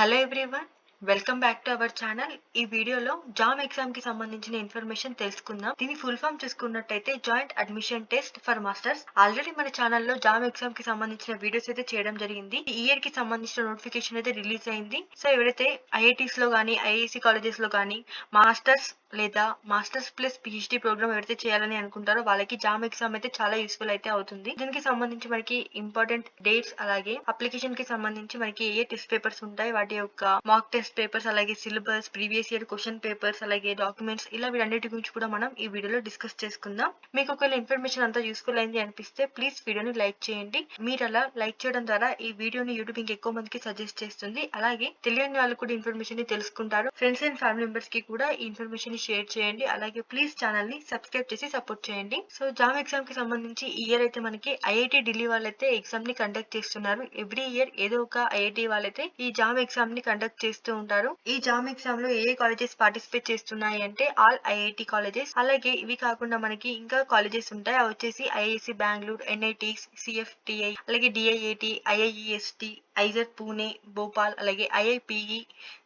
Hello everyone, welcome back to our channel ఈ వీడియోలో JAM ఎగ్జామ్కి సంబంధించిన ఇన్ఫర్మేషన్ తెలుసుకుందాం. దీని ఫుల్ ఫామ్ చూసుకున్నట్టయితే joint admission test for masters already మన ఛానల్లో జామ్ ఎగ్జామ్కి సంబంధించిన వీడియోస్ అయితే చేయడం జరిగింది. ఈ ఇయర్కి సంబంధించిన నోటిఫికేషన్ అయితే రిలీజ్ అయింది. సో ఎవరైతే ఐఐటీస్లో కానీ ఐఐసి కాలేజెస్లో కానీ మాస్టర్స్ లేదా మాస్టర్స్ ప్లస్ పిహెచ్డి ప్రోగ్రామ్ ఎవరైతే చేయాలని అనుకుంటారో వాళ్ళకి జామ్ ఎగ్జామ్ అయితే చాలా యూస్ఫుల్ అయితే అవుతుంది. దీనికి సంబంధించి మనకి ఇంపార్టెంట్ డేట్స్ అలాగే అప్లికేషన్కి సంబంధించి మనకి ఏ టెస్ట్ పేపర్స్ ఉంటాయి వాటి యొక్క మాక్ టెస్ట్ పేపర్స్ అలాగే syllabus previous year question papers అలాగే డాక్యుమెంట్స్ ఇలా వీటన్నిటి గురించి కూడా మనం ఈ వీడియోలో డిస్కస్ చేసుకుందాం. మీకు ఒకవేళ ఇన్ఫర్మేషన్ అంతా యూస్ఫుల్ అయింది అనిపిస్తే ప్లీజ్ వీడియోని లైక్ చేయండి. మీరు అలా లైక్ చేయడం ద్వారా ఈ వీడియోని యూట్యూబ్ ఇంకా ఎక్కువ మందికి సజెస్ట్ చేస్తుంది. అలాగే తెలియని వాళ్ళు కూడా ఇన్ఫర్మేషన్ని తెలుసుకుంటారు. ఫ్రెండ్స్ అండ్ ఫ్యామిలీ మెంబర్స్కి కూడా ఈ ఇన్ఫర్మేషన్ని షేర్ చేయండి. అలాగే ప్లీజ్ ఛానల్ని సబ్స్క్రైబ్ చేసి సపోర్ట్ చేయండి. సో జామ్ ఎగ్జామ్కి సంబంధించి ఈ ఇయర్ అయితే మనకి ఐఐటి ఢిల్లీ వాళ్ళైతే ఎగ్జామ్ని కండక్ట్ చేస్తున్నారు. ఎవ్రీ ఇయర్ ఏదో ఒక ఐఐటి వాళ్ళైతే ఈ జామ్ ఎగ్జామ్ని కండక్ట్ చేస్తూ ఉంటారు. ఈ జామ్ ఎగ్జామ్లో ఏ కాలేజెస్ పార్టిసిపేట్ చేస్తున్నాయి అంటే ఆల్ ఐఐటి కాలేజెస్ అలాగే ఇవి కాకుండా మనకి ఇంకా కాలేజెస్ ఉంటాయి. అవి వచ్చేసి ఐఐసి బెంగళూరు ఎన్ఐటి సిఎఫ్టిఐ అలాగే DIIT IIEST IISER Pune Bhopal అలాగే ఐఐపిఈ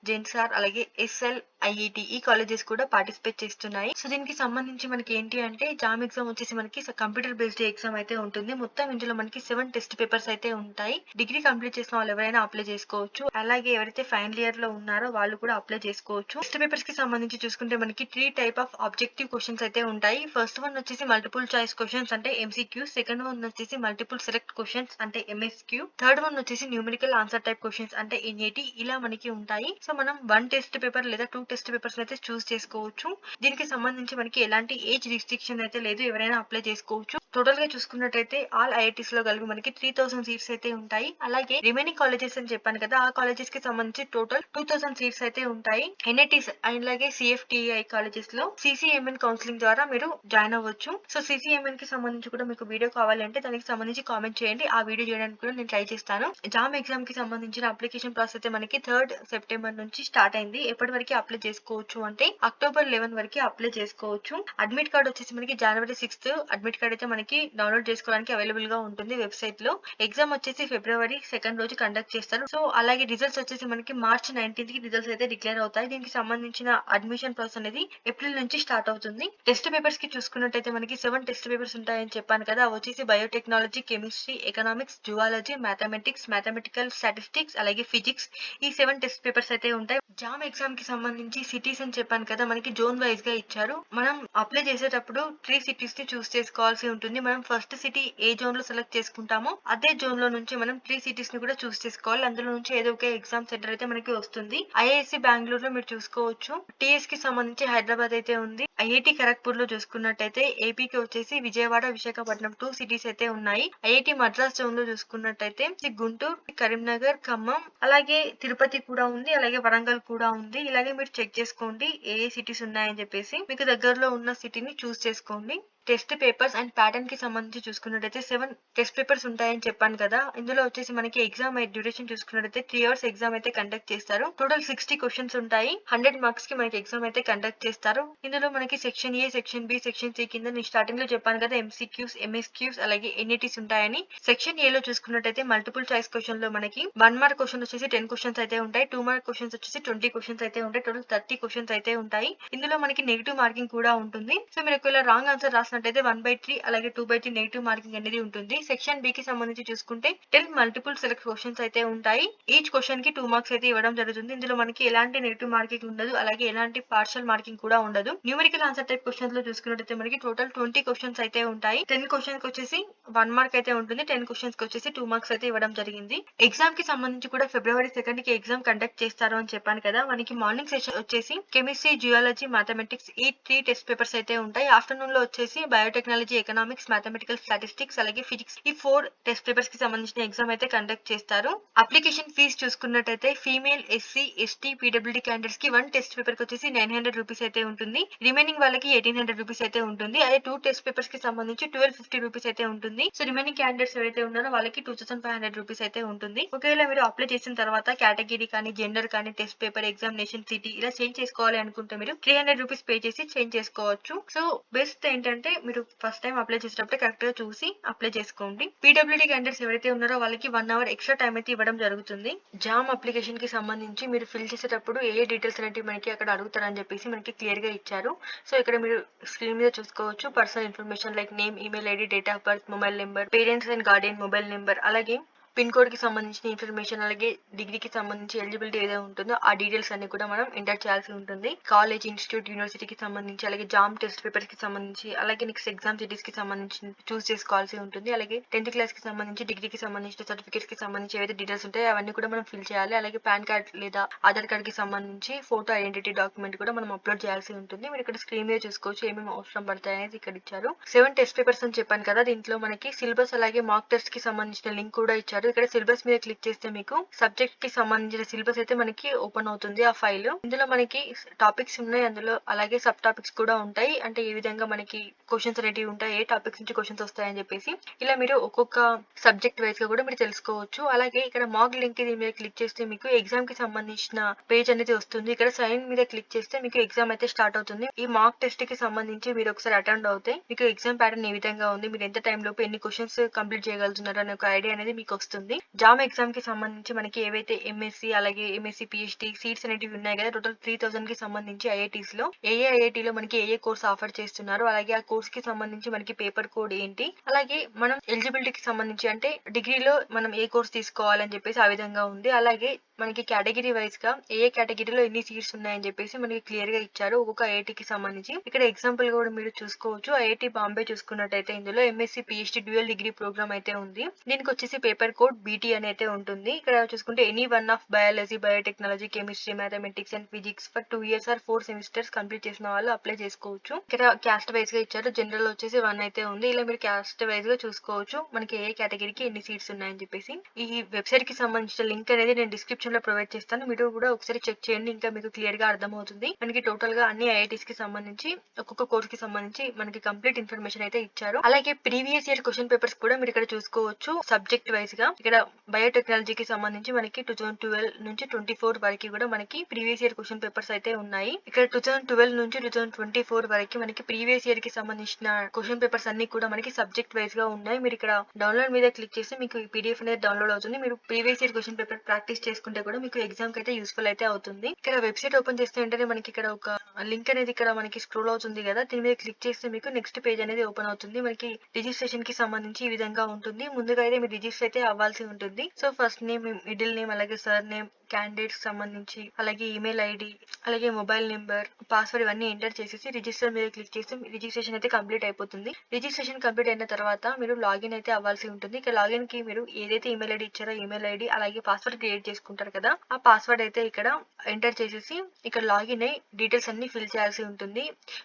జెన్సార్ అలాగే ఎస్ఎల్ ఐఐటి ఈ కాలేజెస్ కూడా పార్టిసిపేట్ చేస్తున్నాయి. సో దీనికి సంబంధించి మనకి ఏంటి అంటే జామ్ ఎగ్జామ్ వచ్చేసి మనకి కంప్యూటర్ బేస్డ్ ఎగ్జామ్ అయితే ఉంటుంది. మొత్తం ఇందులో మనకి సెవెన్ టెస్ట్ పేపర్స్ అయితే ఉంటాయి. డిగ్రీ కంప్లీట్ చేసిన వాళ్ళు ఎవరైనా అప్లై చేసుకోవచ్చు. అలాగే ఎవరైతే ఫైనల్ ఇయర్లో ఉన్నారో వాళ్ళు కూడా అప్లై చేసుకోవచ్చు. టెస్ట్ పేపర్స్కి సంబంధించి చూసుకుంటే మనకి three type of objective questions అయితే ఉంటాయి. ఫస్ట్ వన్ వచ్చేసి మల్టిపుల్ చాయిస్ క్వశ్చన్స్ అంటే ఎంసీక్యూ. సెకండ్ వన్ వచ్చేసి మల్టిపుల్ సెలెక్ట్ క్వశ్చన్స్ అంటే ఎంఎస్క్యూ. థర్డ్ వన్ వచ్చేసి న్యూమరికల్ ఆన్సర్ టైప్ క్వశ్చన్స్ అంటే ఎన్ఏటి ఇలా మనకి ఉంటాయి. సో మనం వన్ టెస్ట్ పేపర్ లేదా టూ టెస్ట్ పేపర్స్ అయితే చూస్ చేసుకోవచ్చు. దీనికి సంబంధించి మనకి ఎలాంటి ఏజ్ రిస్ట్రిక్షన్ అయితే లేదు. ఎవరైనా అప్లై చేసుకోవచ్చు. టోటల్గా చూసుకున్నట్టయితే ఆల్ ఐఐటీస్లో కలిపి మనకి త్రీ థౌసండ్ సీట్స్ అయితే ఉంటాయి. అలాగే రిమైనింగ్ కాలేజెస్ అని చెప్పాను కదా ఆ కాలేజెస్కి సంబంధించి టోటల్ టూ థౌసండ్ సీట్స్ అయితే ఉంటాయి. ఎన్ఐటీస్ అలాగే సిఎఫ్టిఐ కాలేజెస్లో సిసిఎంఎన్ కౌన్సిలింగ్ ద్వారా మీరు జాయిన్ అవ్వచ్చు. సో సిసిఎంఎన్కి సంబంధించి కూడా మీకు వీడియో కావాలంటే దానికి సంబంధించి కామెంట్ చేయండి. ఆ వీడియో చేయడానికి కూడా నేను ట్రై చేస్తాను. జామ్ ఎగ్జామ్కి సంబంధించిన అప్లికేషన్ ప్రాసెస్ అయితే మనకి థర్డ్ సెప్టెంబర్ నుంచి స్టార్ట్ అయింది. ఎప్పటి వరకు అప్లై చేసుకోవచ్చు అంటే అక్టోబర్ లెవెన్ వరకు అప్లై చేసుకోవచ్చు. అడ్మిట్ కార్డ్ వచ్చేసి మనకి జనవరి సిక్స్త్ అడ్మిట్ కార్డ్ అయితే మనకి డౌన్లోడ్ చేసుకోవడానికి అవైలబుల్గా ఉంటుంది వెబ్సైట్లో. ఎగ్జామ్ వచ్చేసి ఫిబ్రవరి సెకండ్ రోజు కండక్ట్ చేస్తారు. సో అలాగే రిజల్ట్స్ వచ్చేసి మనకి మార్చ్ నైన్టీన్త్కి రిజల్ట్స్ అయితే డిక్లేర్ అవుతాయి. దీనికి సంబంధించిన అడ్మిషన్ ప్రాసెస్ అనేది ఏప్రిల్ నుంచి స్టార్ట్ అవుతుంది. టెస్ట్ పేపర్స్కి చూసుకున్నట్టయితే మనకి సెవెన్ టెస్ట్ పేపర్స్ ఉంటాయని చెప్పాను కదా. అవి వచ్చేసి biotechnology chemistry economics zoology mathematics mathematical statistics అలాగే ఫిజిక్స్ ఈ సెవెన్ టెస్ట్ పేపర్స్ అయితే ఉంటాయి. జామ్ ఎగ్జామ్కి సంబంధించి సిటీస్ అని చెప్పాను కదా. మనకి జోన్ వైజ్గా ఇచ్చారు. మనం అప్లై చేసేటప్పుడు త్రీ సిటీస్ని చూస్ చేసుకోవాల్సి ఉంటుంది. మనం ఫస్ట్ సిటీ ఏ జోన్లో సెలెక్ట్ చేసుకుంటామో అదే జోన్లో నుంచి మనం త్రీ సిటీస్ని కూడా చూస్ చేసుకోవాలి. అందులో నుంచి ఏదో ఒక ఎగ్జామ్ సెంటర్ అయితే మనకి వస్తుంది. ఐఐఎస్సి బెంగళూరు లో మీరు చూసుకోవచ్చు. టిఎస్కి సంబంధించి హైదరాబాద్ అయితే ఉంది. ఐఐటి ఖరగ్పూర్లో చూసుకున్నట్టయితే ఏపీకి వచ్చేసి విజయవాడ విశాఖపట్నం టూ సిటీస్ అయితే ఉన్నాయి. ఐఐటి మద్రాస్ జోన్లో చూసుకున్నట్టయితే గుంటూరు కరీంనగర్ ఖమ్మం అలాగే తిరుపతి కూడా ఉంది అలాగే వరంగల్ కూడా ఉంది. ఇలాగే మీరు చెక్ చేసుకోండి ఏ ఏ సిటీస్ ఉన్నాయని చెప్పేసి. మీకు దగ్గరలో ఉన్న సిటీని చూస్ చేసుకోండి. టెస్ట్ పేపర్స్ అండ్ ప్యాటర్న్కి సంబంధించి చూసుకున్నట్టయితే సెవెన్ టెస్ట్ పేపర్స్ ఉంటాయని చెప్పాను కదా. ఇందులో వచ్చేసి మనకి ఎగ్జామ్ డ్యూరేషన్ చూసుకున్నట్టయితే త్రీ అవర్స్ ఎగ్జామ్ అయితే కండక్ట్ చేస్తారు. టోటల్ సిక్స్టీ క్వశ్చన్స్ ఉంటాయి. హండ్రెడ్ మార్క్స్కి మనకి ఎగ్జామ్ అయితే కండక్ట్ చేస్తారు. ఇందులో మనకి section A section B section C కింద నేను స్టార్టింగ్లో చెప్పాను కదా ఎంసీక్యూస్ ఎంఎస్క్యూస్ అలాగే ఎన్ఈటీస్ ఉంటాయని. సెక్షన్ ఏ లో చూసుకున్నట్టయితే మల్టిపుల్ చాయిస్ క్వశ్చన్లో మనకి వన్ మార్క్ క్వశ్చన్ వచ్చేసి టెన్ క్వశ్చన్స్ అయితే ఉంటాయి. టూ మార్క్ క్వశ్చన్స్ వచ్చేసి ట్వంటీ క్వశ్చన్స్ అయితే ఉంటాయి. టోటల్ థర్టీ క్వశ్చన్స్ అయితే ఉంటాయి. ఇందులో మనకి నెగిటివ్ మార్కింగ్ కూడా ఉంటుంది. సో మీరు ఒకవేళ రాంగ్ ఆన్సర్ రాసినట్టయితే వన్ బై త్రీ అలాగే two by three negative marking అనేది ఉంటుంది. సెక్షన్ బి కి సంబంధించి చూసుకుంటే టెన్ మల్టిపుల్ సెలెక్ట్ క్వశ్చన్స్ అయితే ఉంటాయి. ఈచ్ క్వశ్చన్కి టూ మార్క్స్ అయితే ఇవ్వడం జరుగుతుంది. ఇందులో మనకి ఎలాంటి నెగిటివ్ మార్కింగ్ ఉండదు. అలాగే ఎలాంటి పార్షల్ మార్కింగ్ కూడా ఉండదు. న్యూమరికల్ ఆన్సర్ టైప్ క్వశ్చన్స్లో చూసుకున్నట్టయితే మనకి టోటల్ ట్వంటీ క్వశ్చన్స్ అయితే ఉంటాయి. టెన్ క్వశ్చన్కి వచ్చేసి వన్ మార్క్ అయితే ఉంటుంది. టెన్ క్వశ్చన్స్కి వచ్చేసి టూ మార్క్స్ అయితే ఇవ్వడం జరిగింది. ఎగ్జామ్కి సంబంధించి కూడా ఫిబ్రవరి సెకండ్కి ఎగ్జామ్ కండక్ట్ చేస్తారు అని చెప్పాను కదా. మనకి మార్నింగ్ సెషన్ వచ్చేసి కెమిస్ట్రీ జియాలజీ మ్యాథమెటిక్స్ ఈ త్రీ టెస్ట్ పేపర్స్ అయితే ఉంటాయి. ఆఫ్టర్నూన్లో వచ్చేసి బయోటెక్నాలజీ ఎకనామిక్స్ మ్యాథమెటికల్ స్టాటిస్టిక్స్ అలాగే ఫిజిక్స్ ఈ ఫోర్ టెస్ట్ పేపర్స్కి సంబంధించిన ఎగ్జామ్ అయితే కండక్ట్ చేస్తారు. అప్లికేషన్ ఫీజ్ చూసుకున్నట్టయితే ఫీమేల్ ఎస్సీ ఎస్టీ పీడబ్ల్యూడీ క్యాండిడేట్స్కి వన్ టెస్ట్ పేపర్కి వచ్చేసి నైన్ హండ్రెడ్ రూపీస్ అయితే ఉంటుంది. రిమైనింగ్ వాళ్ళకి ఎయిటీన్ హండ్రెడ్ రూపీస్ అయితే ఉంటుంది. అదే టూ టెస్ట్ పేపర్స్కి సంబంధించి ట్వెల్వ్ ఫిఫ్టీ రూపీస్ అయితే ఉంటుంది. సో రిమైనింగ్ క్యాండిడేట్స్ ఎవరైతే ఉన్నారో వాళ్ళకి two thousand five hundred rupees అయితే ఉంటుంది. ఒకవేళ మీరు అప్లై చేసిన తర్వాత కేటగిరీ కానీ జెండర్ కానీ టెస్ట్ పేపర్ ఎగ్జామినేషన్ సిటీ ఇలా చేంజ్ చేసుకోవాలి అనుకుంటే మీరు త్రీ హండ్రెడ్ రూపీస్ పే చేసి చేంజ్ చేసుకోవచ్చు. సో బెస్ట్ ఏంటంటే మీరు ఫస్ట్ టైం అప్లై చేసేటప్పుడు కరెక్ట్గా చూసి అప్లై చేసుకోండి. పీడబ్ల్యూడీ క్యాండిడేట్స్ ఎవరైతే ఉన్నారో వాళ్ళకి వన్ అవర్ ఎక్స్ట్రా టైం అయితే ఇవ్వడం జరుగుతుంది. జామ్ అప్లికేషన్కి సంబంధించి మీరు ఫిల్ చేసేటప్పుడు ఏ ఏ డీటెయిల్స్ అనేవి మనకి అక్కడ అడుగుతారని చెప్పేసి మనకి క్లియర్గా ఇచ్చారు. సో ఇక్కడ మీరు స్క్రీన్ మీద చూసుకోవచ్చు personal information like name email ID date of birth mobile number parents and guardian mobile number అలాగే పిన్ కోడ్కి సంబంధించిన ఇన్ఫర్మేషన్ అలాగే డిగ్రీకి సంబంధించి ఎలిజిబిలిటీ ఏదైతే ఉంటుందో ఆ డీటెయిల్స్ అన్ని కూడా మనం ఎంటర్ చేయాల్సి ఉంటుంది. కాలేజ్ ఇన్స్టిట్యూట్ యూనివర్సిటీకి సంబంధించి అలాగే జామ్ టెస్ట్ పేపర్స్కి సంబంధించి అలాగే నెక్స్ట్ ఎగ్జామ్ సిటీస్కి సంబంధించి చూస్ చేసుకోవాల్సి ఉంటుంది. అలాగే టెన్త్ క్లాస్కి సంబంధించి డిగ్రీకి సంబంధించిన సర్టిఫికేట్స్కి సంబంధించి ఏవైతే డీటెయిల్స్ ఉంటాయో అవన్నీ కూడా మనం ఫిల్ చేయాలి. అలాగే పాన్ కార్డ్ లేదా ఆధార్ కార్డ్కి సంబంధించి ఫోటో ఐడెంటిటీ డాక్యుమెంట్ కూడా మనం అప్లోడ్ చేయాల్సి ఉంటుంది. మీరు ఇక్కడ స్క్రీన్ మీద చూసుకోవచ్చు ఏమేమి అవసరం పడతాయి అనేది ఇక్కడ ఇచ్చారు. సెవెన్ టెస్ట్ పేపర్స్ అని చెప్పాను కదా దీంట్లో మనకి సిలబస్ అలాగే మార్క్ టెస్ట్కి సంబంధించిన లింక్ కూడా ఇచ్చారు. ఇక్కడ సిలబస్ మీద క్లిక్ చేస్తే మీకు సబ్జెక్ట్కి సంబంధించిన సిలబస్ అయితే మనకి ఓపెన్ అవుతుంది ఆ ఫైల్ ఇందులో మనకి టాపిక్స్ ఉన్నాయి. అందులో అలాగే సబ్ టాపిక్స్ కూడా ఉంటాయి. అంటే ఏ విధంగా మనకి క్వశ్చన్స్ అనేటివి ఉంటాయి. ఏ టాపిక్స్ నుంచి క్వశ్చన్స్ వస్తాయని చెప్పేసి ఇలా మీరు ఒక్కొక్క సబ్జెక్ట్ వైజ్గా కూడా మీరు తెలుసుకోవచ్చు. అలాగే ఇక్కడ మాక్ లింక్ దీని మీద క్లిక్ చేస్తే మీకు ఎగ్జామ్కి సంబంధించిన పేజ్ అనేది వస్తుంది. ఇక్కడ సైన్ మీద క్లిక్ చేస్తే మీకు ఎగ్జామ్ అయితే స్టార్ట్ అవుతుంది. ఈ మాక్ టెస్ట్కి సంబంధించి మీరు ఒకసారి అటెండ్ అవుతే మీకు ఎగ్జామ్ ప్యాటర్న్ ఏ విధంగా ఉంది? మీరు ఎంత టైం లోపు ఎన్ని క్వశ్చన్స్ కంప్లీట్ చేయగలుగుతున్నారు? అనే ఒక ఐడియా అనేది మీకు వస్తుంది. జామ్ ఎగ్జామ్కి సంబంధించి మనకి ఏవైతే ఎంఎస్సి అలాగే ఎంఎస్సి పిహెచ్డి సీట్స్ అనేటివి ఉన్నాయి కదా టోటల్ త్రీ థౌసండ్కి సంబంధించి ఐఐటీస్లో. ఏ ఏ లో మనకి ఏ ఏ కోర్స్ ఆఫర్ చేస్తున్నారు అలాగే ఆ కోర్స్కి సంబంధించి మనకి పేపర్ కోడ్ ఏంటి అలాగే మనం ఎలిజిబిలిటీకి సంబంధించి అంటే డిగ్రీలో మనం ఏ కోర్స్ తీసుకోవాలని చెప్పేసి ఆ విధంగా ఉంది. అలాగే మనకి కేటగిరీ వైజ్గా ఏ కేటగిరీలో ఎన్ని సీట్స్ ఉన్నాయని చెప్పేసి మనకి క్లియర్గా ఇచ్చారు. ఒక్కొక్క ఐఐటికి సంబంధించి. ఇక్కడ ఎగ్జాంపుల్ కూడా మీరు చూసుకోవచ్చు. ఐఐటి బాంబే చూసుకున్నట్టయితే ఇందులో MSc PhD dual degree programme అయితే ఉంది. దీనికి వచ్చేసి పేపర్ కోడ్ బీటీ అని అయితే ఉంటుంది. ఇక్కడ చూసుకుంటే any one of biology biotechnology chemistry mathematics and physics for two years or four semesters complete చేసిన వాళ్ళు అప్లై చేసుకోవచ్చు. ఇక్కడ క్యాస్ట్ వైజ్గా ఇచ్చారు. జనరల్ వచ్చేసి వన్ అయితే ఉంది. ఇలా మీరు క్యాస్ట్ వైజ్గా చూసుకోవచ్చు. మనకి ఏ కేటగిరీకి ఎన్ని సీట్స్ ఉన్నాయని చెప్పేసి. ఈ వెబ్సైట్కి సంబంధించిన లింక్ అనేది నేను డిస్క్రిప్షన్ లో ప్రొవైడ్ చేస్తాను. మీరు కూడా ఒకసారి చెక్ చేయండి. ఇంకా మీకు క్లియర్గా అర్థమవుతుంది. మనకి టోటల్గా అన్ని ఐఐటీస్కి సంబంధించి ఒక్కొక్క కోర్స్కి సంబంధించి మనకి కంప్లీట్ ఇన్ఫర్మేషన్ అయితే ఇచ్చారు. అలాగే ప్రీవియస్ ఇయర్ క్వశ్చన్ పేపర్స్ కూడా మీరు ఇక్కడ చూసుకోవచ్చు సబ్జెక్ట్ వైజ్గా. ఇక్కడ బయోటెక్నాలజీకి సంబంధించి మనకి టూ థౌసండ్ ట్వెల్వ్ నుంచి ట్వంటీ ఫోర్ వరకు కూడా మనకి ప్రీవియస్ ఇయర్ క్వశ్చన్ పేపర్స్ అయితే ఉన్నాయి. ఇక్కడ టూ థౌసండ్ ట్వెల్వ్ నుంచి టూ థౌసండ్ ట్వంటీ ఫోర్ వరకు మనకి ప్రీవియస్ ఇయర్కి సంబంధించిన క్వశ్చన్ పేపర్స్ అన్ని కూడా మనకి సబ్జెక్ట్ వైజ్గా ఉన్నాయి. మీరు ఇక్కడ డౌన్లోడ్ మీద క్లిక్ చేస్తే మీకు ఈ పీడిఎఫ్ అనేది డౌన్లోడ్ అవుతుంది. మీరు previous year question paper practice చేసుకుని ఉంటే కూడా మీకు ఎగ్జామ్కి అయితే యూస్ఫుల్ అయితే అవుతుంది. ఇక్కడ వెబ్సైట్ ఓపెన్ చేస్తే వెంటనే మనకి ఇక్కడ ఒక లింక్ అనేది ఇక్కడ మనకి స్క్రోల్ అవుతుంది కదా. దీని మీద క్లిక్ చేస్తే మీకు నెక్స్ట్ పేజ్ అనేది ఓపెన్ అవుతుంది. మనకి రిజిస్ట్రేషన్కి సంబంధించి ఈ విధంగా ఉంటుంది. ముందుగా అయితే మీరు రిజిస్టర్ అయితే అవ్వాల్సి ఉంటుంది. So first name middle name అలాగే సర్ నేమ్ క్యాండిడేట్ సంబంధించి అలాగే ఈమెయిల్ ఐడి అలాగే మొబైల్ నెంబర్ పాస్వర్డ్ ఇవన్నీ ఎంటర్ చేసేసి రిజిస్టర్ మీద క్లిక్ చేస్తే రిజిస్ట్రేషన్ అయితే కంప్లీట్ అయిపోతుంది. రిజిస్ట్రేషన్ కంప్లీట్ అయిన తర్వాత మీరు లాగిన్ అయితే అవ్వాల్సి ఉంటుంది. ఇక లాగిన్కి మీరు ఏదైతే ఈమెయిల్ ఐడి ఇచ్చారో ఈమెయిల్ ఐడి అలాగే పాస్వర్డ్ క్రియేట్ చేసుకుంటారు కదా ఆ పాస్వర్డ్ అయితే ఇక్కడ ఎంటర్ చేసేసి ఇక్కడ లాగిన్ అయ్యి డీటెయిల్స్ అన్ని ఫిల్ చేయాల్సి ఉంటుంది.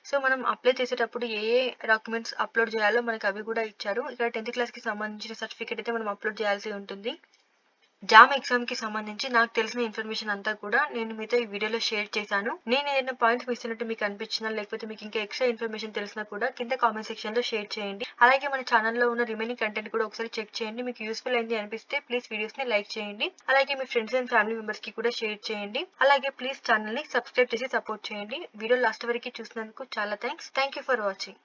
సో మనం అప్లై చేసేటప్పుడు ఏ ఏ డాక్యుమెంట్స్ అప్లోడ్ చేయాలో మనకి అవి కూడా ఇచ్చారు. ఇక్కడ టెన్త్ క్లాస్కి సంబంధించిన సర్టిఫికేట్ అయితే మనం అప్లోడ్ చేయాల్సి ఉంటుంది. జామ్ ఎగ్జామ్కి సంబంధించి నాకు తెలిసిన ఇన్ఫర్మేషన్ అంతా కూడా నేను మీతో ఈ వీడియోలో షేర్ చేశాను. నేను ఏదైనా పాయింట్స్ మిస్ అయినట్టు మీకు అనిపించినా లేకపోతే మీకు ఇంకా ఎక్స్ట్రా ఇన్ఫర్మేషన్ తెలిసినా కూడా కింద కామెంట్ సెక్షన్లో షేర్ చేయండి. అలాగే మన ఛానల్లో ఉన్న రిమైనింగ్ కంటెంట్ కూడా ఒకసారి చెక్ చేయండి. మీకు యూస్ఫుల్ అయింది అనిపిస్తే ప్లీజ్ వీడియోస్ని లైక్ చేయండి. అలాగే మీ ఫ్రెండ్స్ అండ్ ఫ్యామిలీ మెంబర్స్కి కూడా షేర్ చేయండి. అలాగే ప్లీజ్ ఛానల్ని సబ్స్క్రైబ్ చేసి సపోర్ట్ చేయండి. వీడియో లాస్ట్ వరకు చూసినందుకు చాలా thanks thank you for watching